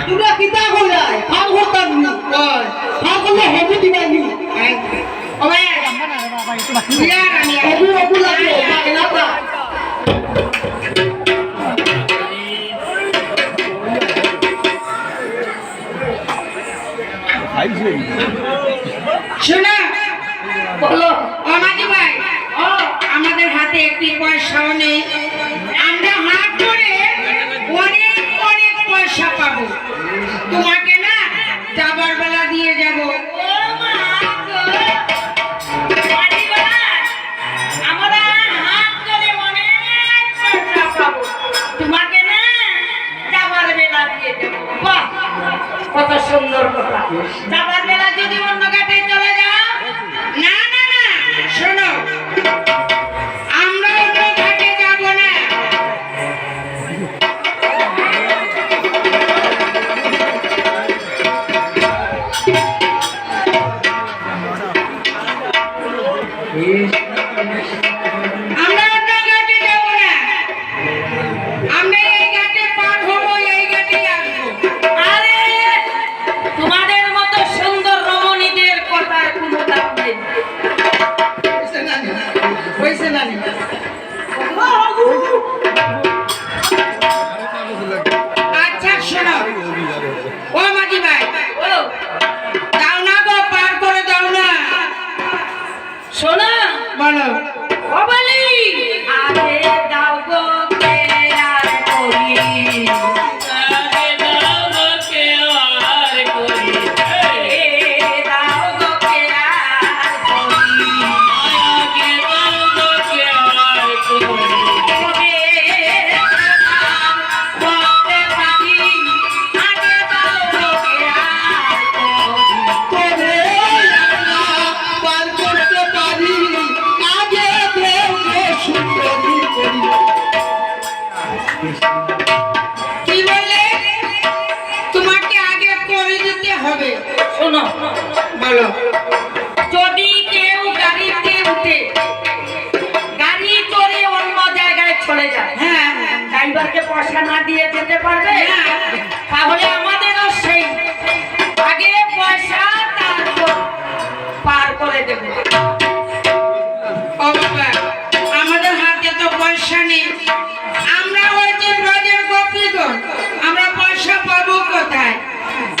তোমরা কিতা কইলাই কাম করতাম নি কাম করলে হেবু দিবানি। এই, ও আমি হেবু হেবু লাগে না না শোনা বলো আমাদের ভাই আমাদের হাতে একটি পয়সাও নেই। কত সুন্দর কথা। যাবার বেলা যদি অন্য ঘাটে চলে যাও না না না শোনো আমরা অন্য ঘাটে যাব না। আমরা হয়েছে না করে হবে। শোনো বলো। যদি কেউ গাড়িতে উঠে গাড়ি চড়ে অন্য জায়গায় চলে যায় হ্যাঁ। ড্রাইভারকে পয়সা না দিয়ে যেতে পারবে? তাহলে আমাদেরও সেই আগে পয়সা তারপর পার করে দেবে। আমাদের হাতে তো পয়সা নেই। আমরা ওই যে ব্রজের গোপীগণ আমরা পয়সা পাবো কোথায়?